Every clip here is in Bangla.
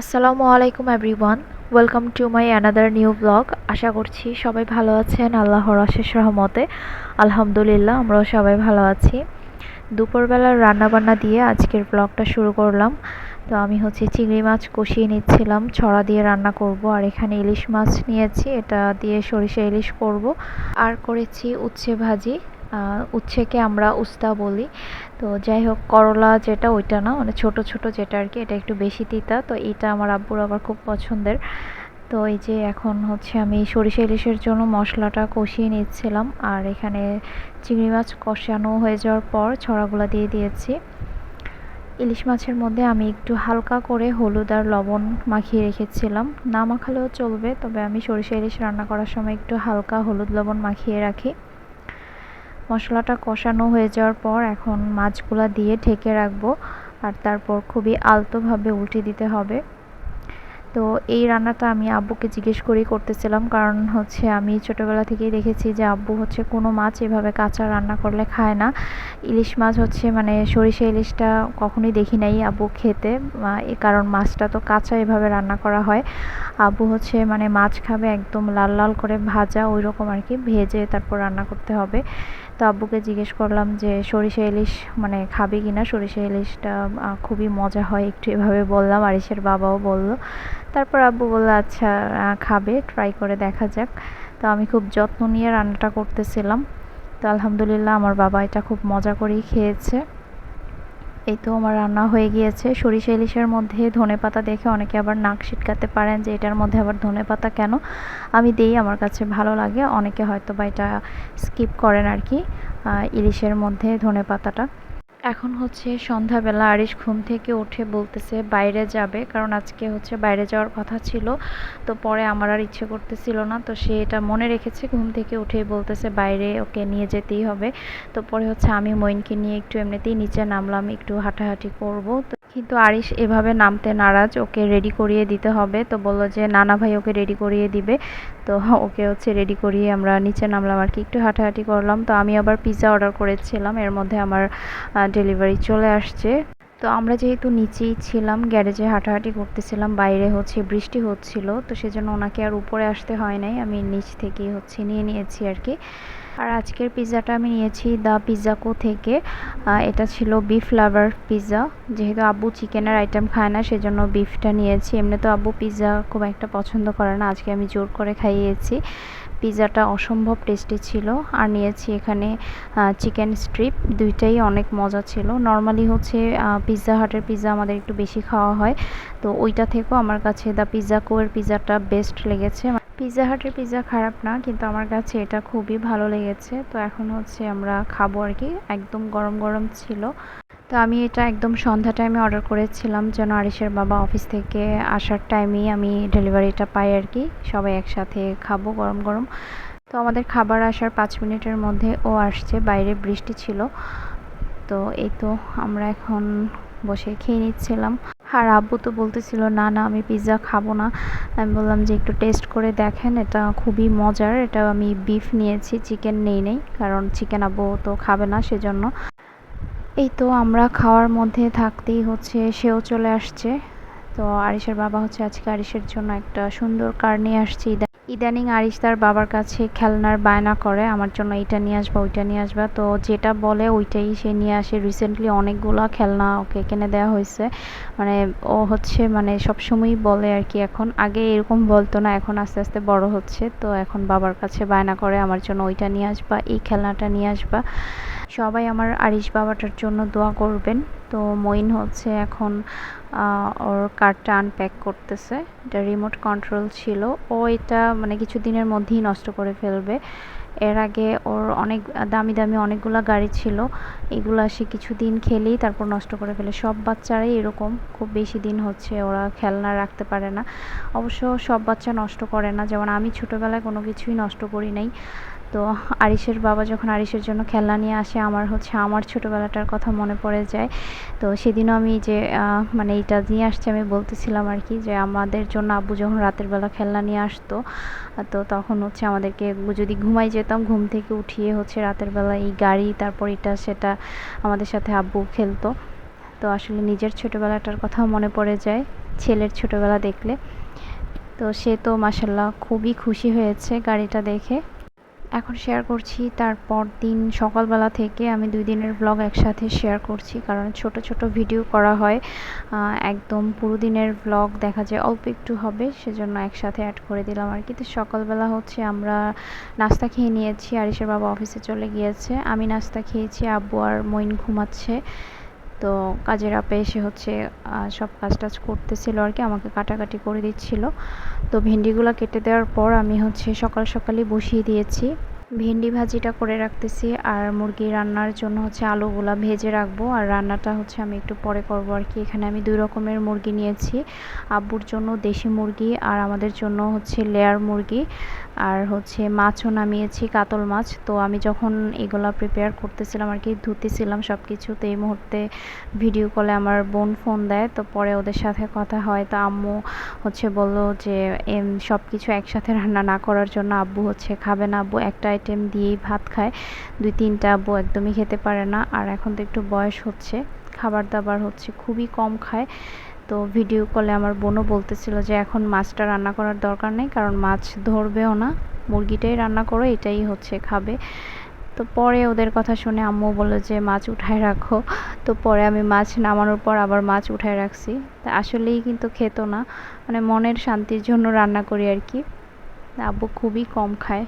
আসসালামু আলাইকুম everyone welcome to my another new blog আশা করছি সবাই ভালো আছেন, আল্লাহর অশেষ রহমতে। আলহামদুলিল্লাহ, আমরাও সবাই ভালো আছি। দুপুরবেলার রান্নাবান্না দিয়ে আজকের ব্লগটা শুরু করলাম। তো আমি হচ্ছে চিংড়ি মাছ কষিয়ে নিচ্ছিলাম, ছড়া দিয়ে রান্না করব, আর এখানে ইলিশ মাছ নিয়েছি, এটা দিয়ে সরিষা ইলিশ করব। আর করেছি উচ্ছে ভাজি। উচ্ছেকে আমরা উস্তা বলি। তো যাই হোক, করলা যেটা, ওইটা না মানে ছোট ছোট যেটা আর কি, এটা একটু বেশি তিতা। তো এটা আমার আব্বুর আবার খুব পছন্দের। তো এই যে এখন হচ্ছে আমি সরিষা ইলিশের জন্য মশলাটা কষিয়ে নিচ্ছিলাম। আর এখানে চিংড়ি মাছ কষানো হয়ে যাওয়ার পর ছড়াগুলো দিয়ে দিয়েছি। ইলিশ মাছের মধ্যে আমি একটু হালকা করে হলুদ আর লবণ মাখিয়ে রেখেছিলাম। না মাখালেও চলবে, তবে আমি সরিষা ইলিশ রান্না করার সময় একটু হালকা হলুদ লবণ মাখিয়ে রাখি। মশলাটা কষানো হয়ে যাওয়ার পর এখন মাছগুলা দিয়ে ঢেকে রাখব আর তারপর খুবই আলতোভাবে উল্টে দিতে হবে। তো এই রান্নাটা আমি আব্বুকে জিজ্ঞেস করেই করতেছিলাম, কারণ হচ্ছে আমি ছোটোবেলা থেকেই দেখেছি যে আব্বু হচ্ছে কোনো মাছ এভাবে কাঁচা রান্না করলে খায় না। ইলিশ মাছ হচ্ছে মানে সরিষা ইলিশটা কখনোই দেখি নাই আব্বু খেতে কারণ মাছটা তো কাঁচা এভাবে রান্না করা হয়। আব্বু হচ্ছে মানে মাছ খাবে একদম লাল লাল করে ভাজা ওই রকম আর কি, ভেজে তারপর রান্না করতে হবে। তো আব্বুকে জিজ্ঞেস করলাম যে, সরিষা ইলিশ মানে খাবে কি না সরিষা ইলিশটা খুবই মজা হয়। একটু এভাবে বললাম আরিসের বাবাও বলল। তারপর আব্বু বলল আচ্ছা খাবে ট্রাই করে দেখা যাক। তো আমি খুব যত্ন নিয়ে রান্নাটা করতেছিলাম। তো আলহামদুলিল্লাহ, আমার বাবা এটা খুব মজা করেই খেয়েছে। এই তো আমার রান্না হয়ে গিয়েছে। সরিষা ইলিশের মধ্যে ধনে পাতা দেখে অনেকে আবার নাক ছিটকাতে পারেন যে এটার মধ্যে আবার ধনে পাতা কেন? আমি দেই, আমার কাছে ভালো লাগে। অনেকে হয়তো বা এটা স্কিপ করেন আর কি ইলিশের মধ্যে ধনে পাতাটা। এখন হচ্ছে সন্ধ্যাবেলা আরিশ ঘুম থেকে উঠে বলতেছে, বাইরে যাবে। কারণ আজকে হচ্ছে বাইরে যাওয়ার কথা ছিল। তো পরে আমার আর ইচ্ছে করতেছিল না। তো সে এটা মনে রেখেছে, ঘুম থেকে উঠেই বলতেছে, বাইরে ওকে নিয়ে যেতেই হবে। তো পরে হচ্ছে আমি মইনকে নিয়ে একটু এমনিতেই নিচে নামলাম, একটু হাঁটাহাঁটি করব। তো কিন্তু আরিশ এভাবে নামতে নারাজ, ওকে রেডি করিয়ে দিতে হবে। তো বলল যে, নানা ভাই ওকে রেডি করিয়ে দিবে। তো ওকে হচ্ছে রেডি করিয়ে আমরা নিচে নামলাম আর কি। একটু হাঁটাহাঁটি করলাম। তো আমি আবার পিৎজা অর্ডার করেছিলাম। এর মধ্যে আমার ডেলিভারি চলে আসছে। তো আমরা যেহেতু নিচেই ছিলাম, গ্যারেজে হাঁটাহাঁটি করতেছিলাম, বাইরে হচ্ছে বৃষ্টি হচ্ছিল, তো সেজন্য ওনাকে আর উপরে আসতে হয় নাই। আমি নিচ থেকেই হচ্ছে নিয়ে নিয়েছি আর কি আর আজকের পিৎজাটা আমি নিয়েছি দ্য পিৎজাকো থেকে এটা ছিল বিফ লাভার পিৎজা যেহেতু আব্বু চিকেনের আইটেম খায় না, সেজন্য বিফটা নিয়েছি। এমনি তো আব্বু পিৎজা খুব একটা পছন্দ করে না, আজকে আমি জোর করে খাইয়েছি। পিৎজাটা অসম্ভব টেস্টি ছিল আর নিয়েছি এখানে চিকেন স্ট্রিপ। দুইটাই অনেক মজা ছিল। নর্মালি হচ্ছে পিৎজা হাটের পিৎজা আমাদের একটু বেশি খাওয়া হয়। তো ওইটা থেকেও আমার কাছে দ্য পিৎজা কোয়ের পিৎজাটা বেস্ট লেগেছে। পিৎজা হাটের পিৎজা খারাপ না, কিন্তু আমার কাছে এটা খুবই ভালো লেগেছে। তো এখন হচ্ছে আমরা খাব আর কি, একদম গরম গরম ছিল। তো আমি এটা একদম সন্ধ্যা টাইমে অর্ডার করেছিলাম, যেন আরিসের বাবা অফিস থেকে আসার টাইমেই আমি ডেলিভারিটা পাই আর কি, সবাই একসাথে খাব গরম গরম। তো আমাদের খাবার আসার পাঁচ মিনিটের মধ্যে ও আসছে, বাইরে বৃষ্টি ছিল। তো এই তো আমরা এখন বসে খেয়ে নিচ্ছিলাম। আর আব্বু তো বলতেছিল, না না, আমি পিৎজা খাব না। আমি বললাম যে, একটু টেস্ট করে দেখেন, এটা খুবই মজার। এটা আমি বিফ নিয়েছি চিকেন নেই নেই, কারণ চিকেন আব্বু তো খাবে না সেজন্য। এই তো আমরা খাওয়ার মধ্যে থাকতেই হচ্ছে, সেও চলে আসছে। তো আরিসের বাবা হচ্ছে আজকে আরিসের জন্য একটা সুন্দর কার নিয়ে আসছে ইদানিং আরিস তার বাবার কাছে খেলনার বায়না করে, আমার জন্য এটা নিয়ে আসবা, ওইটা নিয়ে আসবা। তো যেটা বলে ওইটাই সে নিয়ে আসে। রিসেন্টলি অনেকগুলো খেলনা ওকে কিনে দেওয়া হয়েছে। মানে ও হচ্ছে মানে সবসময়ই বলে আর কি, এখন আগে এরকম বলতো না, এখন আস্তে আস্তে বড় হচ্ছে। তো এখন বাবার কাছে বায়না করে, আমার জন্য ওইটা নিয়ে আসবা, এই খেলনাটা নিয়ে আসবা। সবাই আমার আরিশ বাবাটার জন্য দোয়া করবেন। তো মইন হচ্ছে এখন ওর কার্ডটা আনপ্যাক করতেছে। এটা রিমোট কন্ট্রোল ছিল। ও এটা মানে কিছু দিনের মধ্যেই নষ্ট করে ফেলবে। এর আগে ওর অনেক দামি দামি অনেকগুলো গাড়ি ছিল। এগুলো সে কিছুদিন খেলেই তারপর নষ্ট করে ফেলে। সব বাচ্চারাই এরকম। খুব বেশি দিন হচ্ছে ওরা খেলনা রাখতে পারে না। অবশ্য সব বাচ্চা নষ্ট করে না। যেমন আমি ছোটোবেলায় কোনো কিছুই নষ্ট করি নাই। তো আরিসের বাবা যখন আরিসের জন্য খেলনা নিয়ে আসে, আমার হচ্ছে আমার ছোটোবেলাটার কথা মনে পড়ে যায়। তো সেদিনও আমি যে মানে এইটা নিয়ে আসছে আমি বলতেছিলাম আর কি যে, আমাদের জন্য আব্বু যখন রাতের বেলা খেলনা নিয়ে আসতো, তো তখন হচ্ছে আমাদেরকে যদি ঘুমাই যেতাম, ঘুম থেকে উঠিয়ে হচ্ছে রাতের বেলা এই গাড়ি, তারপর এটা, সেটা আমাদের সাথে আব্বু খেলতো। তো আসলে নিজের ছোটোবেলাটার কথাও মনে পড়ে যায়, ছেলের ছোটোবেলা দেখলে। তো সে তো মাসাল্লাহ খুবই খুশি হয়েছে গাড়িটা দেখে। এখন শেয়ার করছি। তারপর দিন সকালবেলা থেকে আমি দুই দিনের ব্লগ একসাথে শেয়ার করছি। কারণ ছোট ছোট ভিডিও করা হয়। একদম পুরো দিনের ব্লগ দেখা যায়, অল্প একটু হবে। সেজন্য একসাথে অ্যাড করে দিলাম আর কি। তো সকালবেলা হচ্ছে আমরা নাস্তা খেয়ে নিয়েছি। আরিসের বাবা অফিসে চলে গিয়েছে। আমি নাস্তা খেয়েছি, আব্বু আর মইন ঘুমাচ্ছে। তো কাজের আপে এসে হচ্ছে সব কাজ টাজ করতেছিল আর কি, আমাকে কাটাকাটি করে দিচ্ছিল। তো ভেন্ডিগুলো কেটে দেওয়ার পর আমি হচ্ছে সকাল সকালই বসিয়ে দিয়েছি। ভেন্ডি ভাজিটা করে রাখতেছি আর মুরগি রান্নার জন্য হচ্ছে আলুগুলা ভেজে রাখব। আর রান্নাটা হচ্ছে আমি একটু পরে করব আর কি। এখানে আমি দুই রকমের মুরগি নিয়েছি। আব্বুর জন্য দেশি মুরগি আর আমাদের জন্য হচ্ছে লেয়ার মুরগি। আর হচ্ছে মাছও নামিয়েছি, কাতল মাছ। তো আমি যখন এগুলা প্রিপেয়ার করতেছিলাম আর কি, ধুতেছিলাম সব কিছু তো এই মুহূর্তে ভিডিও কলে আমার বোন ফোন দেয়। তো পরে ওদের সাথে কথা হয়। তো আম্মু হচ্ছে বলল যে সব কিছু একসাথে রান্না না করার জন্য আব্বু হচ্ছে খাবে না আব্বু। একটা আইটেম দিয়েই ভাত খায়। দুই তিনটা আব্বু একদমই খেতে পারে না। আর এখন তো একটু বয়স হচ্ছে। খাবার দাবার হচ্ছে, খুবই কম খায়। তো ভিডিও কলে আমার বোনও বলতেছিল যে, এখন মাছটা রান্না করার দরকার নেই, কারণ মাছ ধরবেও না। মুরগিটাই রান্না করো, এটাই হচ্ছে খাবে। তো পরে ওদের কথা শুনে আম্মু বলল যে, মাছ উঠায় রাখো। তো পরে আমি মাছ নামানোর পর আবার মাছ উঠায় রাখছি। তা আসলেই কিন্তু খেত না। মানে মনের শান্তির জন্য রান্না করি আর কি। আব্বু খুবই কম খায়।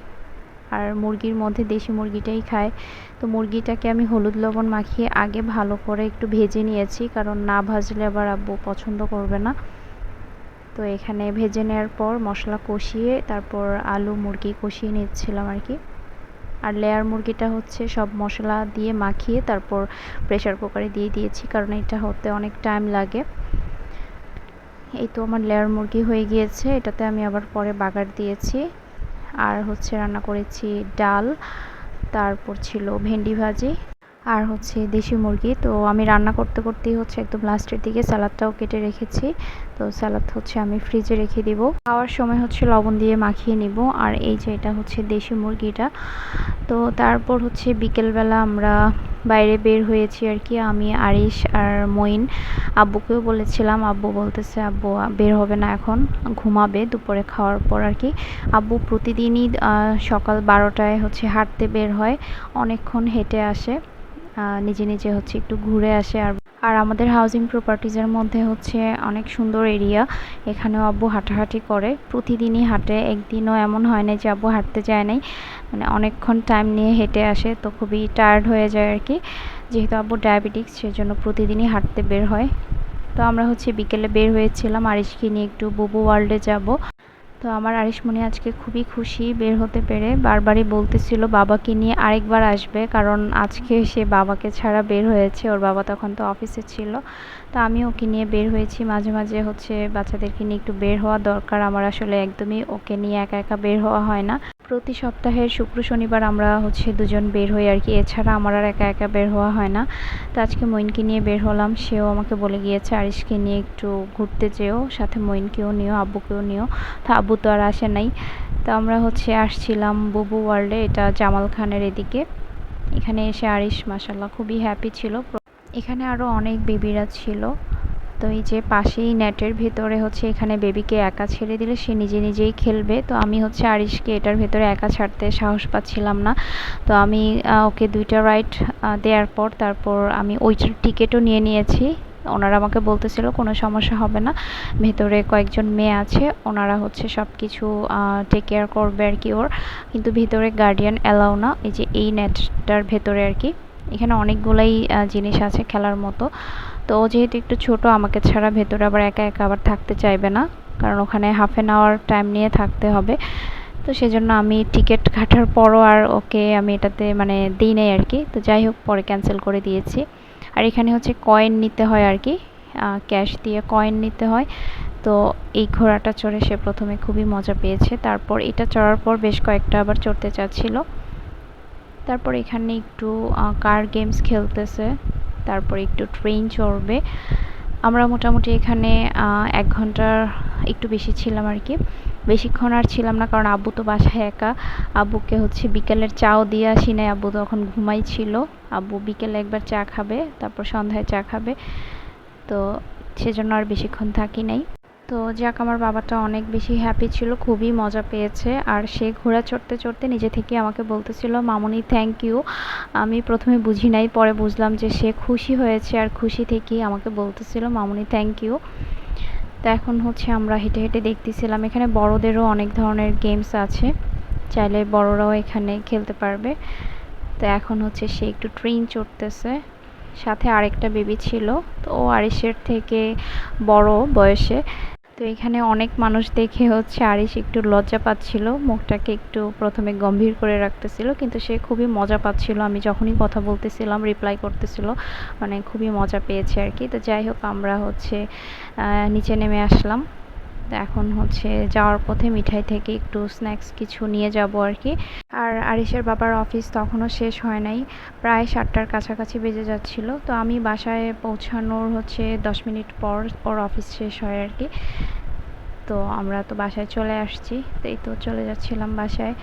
আর মুরগির মধ্যে দেশি মুরগিটাই খায়। তো মুরগিটাকে আমি হলুদ লবণ মাখিয়ে আগে ভালো করে একটু ভেজে নিয়েছি, কারণ না ভাজলে আবার আব্বু পছন্দ করবে না। তো এখানে ভেজে নেওয়ার পর মশলা কষিয়ে তারপর আলু মুরগি কষিয়ে নিচ্ছিলাম আর কি। আর লেয়ার মুরগিটা হচ্ছে সব মশলা দিয়ে মাখিয়ে তারপর প্রেশার কুকারে দিয়ে দিয়েছি, কারণ এটা হতে অনেক টাইম লাগে। এই তো আমার লেয়ার মুরগি হয়ে গিয়েছে, এটাতে আমি আবার পরে বাগার দিয়েছি। আর হচ্ছে রান্না করেছি ডাল তারপর ছিল ভেন্ডি ভাজি। আর হচ্ছে দেশি মুরগি। তো আমি রান্না করতে করতেই হচ্ছে একদম লাস্টের দিকে স্যালাডটাও কেটে রেখেছি। তো স্যালাড হচ্ছে আমি ফ্রিজে রেখে দিব। খাওয়ার সময় হচ্ছে লবণ দিয়ে মাখিয়ে নিব। আর এই যে এটা হচ্ছে দেশি মুরগিটা। তো তারপর হচ্ছে বিকেলবেলা আমরা বাইরে বের হয়েছি আর কি। আমি, আরিশ আর মইন আব্বুকেও বলেছিলাম। আব্বু বলতেছে, আব্বু, বের হবে না এখন, ঘুমাবে দুপুরে খাওয়ার পর আর কি। আব্বু প্রতিদিনই সকাল বারোটায় হচ্ছে হাঁটতে বের হয়। অনেকক্ষণ হেঁটে আসে। নিজে নিজে হচ্ছে একটু ঘুরে আসে। আর আর আমাদের হাউজিং প্রপার্টিজের মধ্যে হচ্ছে অনেক সুন্দর এরিয়া এখানেও আব্বু হাঁটাহাঁটি করে। প্রতিদিনই হাঁটে। একদিনও এমন হয় না যে আব্বু হাঁটতে যায় নাই। মানে অনেকক্ষণ টাইম নিয়ে হেঁটে আসে তো খুবই টায়ার্ড হয়ে যায় আর কি যেহেতু আব্বু ডায়াবেটিক্স সেজন্য প্রতিদিনই হাঁটতে বের হয়। তো আমরা হচ্ছে বিকেলে বের হয়েছিলাম। আরিশকে নিয়ে একটু বুবু ওয়ার্ল্ডে যাব। তো আমার আরিশমণি আজকে খুবই খুশি বের হতে পেরে। বারবারই বলতেছিল বাবাকে নিয়ে আরেকবার আসবে, কারণ আজকে সে বাবাকে ছাড়া বের হয়েছে, ওর বাবা তখন তো অফিসে ছিল। তো আমি ওকে নিয়ে বের হয়েছি, মাঝে মাঝে হচ্ছে বাচ্চাদেরকে নিয়ে একটু বের হওয়া দরকার। আমার আসলে একদমই ওকে নিয়ে একা একা বের হওয়া হয় না। প্রতি সপ্তাহের শুক্র, শনিবার আমরা হচ্ছে দুজন বের হই আর কি। এছাড়া আমার আর একা একা বের হওয়া হয় না। তো আজকে মইনকে নিয়ে বের হলাম, সেও আমাকে বলে গিয়েছে, আরিশকে নিয়ে একটু ঘুরতে যেও, সাথে মইনকেও নিও, আব্বুকেও নিও। তো আব্বু তো আর আসে নাই। তো আমরা হচ্ছে আসছিলাম বুবু ওয়ার্ল্ডে এটা জামাল খানের এদিকে। এখানে এসে আরিশ মাসাল্লাহ খুবই হ্যাপি ছিল। এখানে আরও অনেক বেবিরা ছিল। তো এই যে পাশেই নেটের ভেতরে হচ্ছে এখানে বেবিকে একা ছেড়ে দিলে সে নিজে নিজেই খেলবে। তো আমি হচ্ছে আরিশকে এটার ভেতরে একা ছাড়তে সাহস পাচ্ছিলাম না। তো আমি ওকে দুইটা রাইড দেওয়ার পর তারপর আমি ওইটার টিকিটও নিয়ে নিয়েছি। ওনারা আমাকে বলতেছিল, কোনো সমস্যা হবে না। ভেতরে কয়েকজন মেয়ে আছে। ওনারা হচ্ছে সব কিছু টেক কেয়ার করবে আর কি ওর। কিন্তু ভেতরে গার্ডিয়ান অ্যালাউ না। এই যে এই নেটটার ভেতরে আর কি। এখানে অনেকগুলাই জিনিস আছে খেলার মতো। তো যেহেতু একটু ছোট, আমাকে ছাড়া ভেতরে আবার একা একা আবার থাকতে চাইবে না। কারণ ওখানে হাফ অ্যান আওয়ার টাইম নিয়ে থাকতে হবে। তো সেজন্য আমি টিকিট কাটার পরও আর ওকে আমি এটাতে মানে দিই নাই আর কি। তো যাই হোক, পরে ক্যান্সেল করে দিয়েছি। আর এখানে হচ্ছে কয়েন নিতে হয় আর কি। ক্যাশ দিয়ে কয়েন নিতে হয়। তো এই ঘোড়াটা চড়ে সে প্রথমে খুবই মজা পেয়েছে। তারপর এটা চড়ার পর বেশ কয়েকটা আবার চড়তে চাচ্ছিল। তারপর এখানে একটু কার গেমস খেলতেছে। তারপর একটু ট্রেন চড়বে। আমরা মোটামুটি এখানে এক ঘণ্টার একটু বেশি ছিলাম আর কি। বেশিক্ষণ আর ছিলাম না, কারণ আব্বু তো বাসায় একা। আব্বুকে হচ্ছে বিকেলের চাও দিয়ে আসি নাই, আব্বু তখন ঘুমাই ছিল। আব্বু বিকেলে একবার চা খাবে, তারপর সন্ধ্যায় চা খাবে। তো সেজন্য আর বেশিক্ষণ থাকি নাই। তো যাক, আমার বাবাটা অনেক বেশি হ্যাপি ছিল, খুবই মজা পেয়েছে। আর সে ঘোড়া চড়তে চড়তে নিজে থেকে আমাকে বলতেছিল, মামুনি থ্যাংক ইউ আমি প্রথমে বুঝি নাই, পরে বুঝলাম যে সে খুশি হয়েছে আর খুশি থেকেই আমাকে বলতেছিল, মামুনি থ্যাংক ইউ তো এখন হচ্ছে আমরা হেঁটে হেঁটে দেখতেছিলাম, এখানে বড়দেরও অনেক ধরনের গেমস আছে, চাইলে বড়রাও এখানে খেলতে পারবে। তো এখন হচ্ছে সে একটু ট্রেন চড়তেছে, সাথে আরেকটা বেবি ছিল, তো ও আরিসের থেকে বড় বয়সে। তো এখানে অনেক মানুষ দেখে হচ্ছে আরিস একটু লজ্জা পাচ্ছিল, মুখটাকে একটু প্রথমে গম্ভীর করে রাখতেছিল, কিন্তু সে খুবই মজা পাচ্ছিল। আমি যখনই কথা বলতেছিলাম রিপ্লাই করতেছিল মানে খুবই মজা পেয়েছে আর কি। তো যাই হোক, আমরা হচ্ছে নিচে নেমে আসলাম। এখন হচ্ছে যাওয়ার পথে মিঠাই থেকে একটু স্ন্যাক্স কিছু নিয়ে যাব আর কি। আর আরিশের বাবার অফিস তখনও শেষ হয় নাই, প্রায় সাতটার কাছাকাছি বেজে যাচ্ছিল। তো আমি বাসায় পৌঁছানোর হচ্ছে দশ মিনিট পর ওর অফিস শেষ হয় আর কি। তো আমরা তো বাসায় চলে আসছি, তো এই তো চলে যাচ্ছিলাম বাসায়।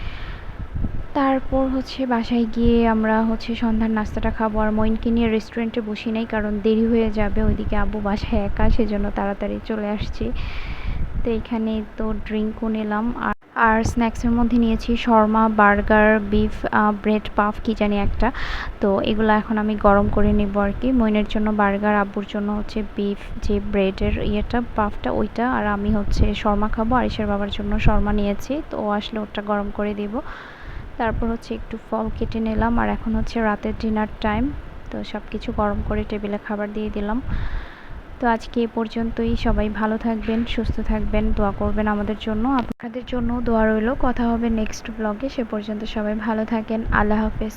তারপর হচ্ছে বাসায় গিয়ে আমরা হচ্ছে সন্ধ্যার নাস্তাটা খাব আর মইনকে নিয়ে রেস্টুরেন্টে বসি নাই, কারণ দেরি হয়ে যাবে। ওইদিকে আব্বু বাসায় একা, সেজন্য তাড়াতাড়ি চলে আসছি। তো এখানে তো ড্রিঙ্কও নিলাম। আর আর স্ন্যাক্সের মধ্যে নিয়েছি Sharma, burger, beef bread puff, কি জানি একটা। তো এগুলো এখন আমি গরম করে নেব আর কি। মইনের জন্য বার্গার, আব্বুর জন্য হচ্ছে বিফ, যে ব্রেডের ইয়েটা, পাফটা, ওইটা। আর আমি হচ্ছে শর্মা খাব। আরিসের বাবার জন্য শর্মা নিয়েছি। তো ও আসলে ওটা গরম করে দিব। তারপর হচ্ছে একটু ফল কেটে নিলাম। আর এখন হচ্ছে রাতের ডিনার টাইম। তো সব কিছু গরম করে টেবিলে খাবার দিয়ে দিলাম। তো আজকে এ পর্যন্তই। সবাই ভালো থাকবেন, সুস্থ থাকবেন, দোয়া করবেন আমাদের জন্য। আপনাদের জন্য দোয়া রইল। কথা হবে নেক্সট ব্লগে সে পর্যন্ত সবাই ভালো থাকেন। আল্লাহ হাফেজ।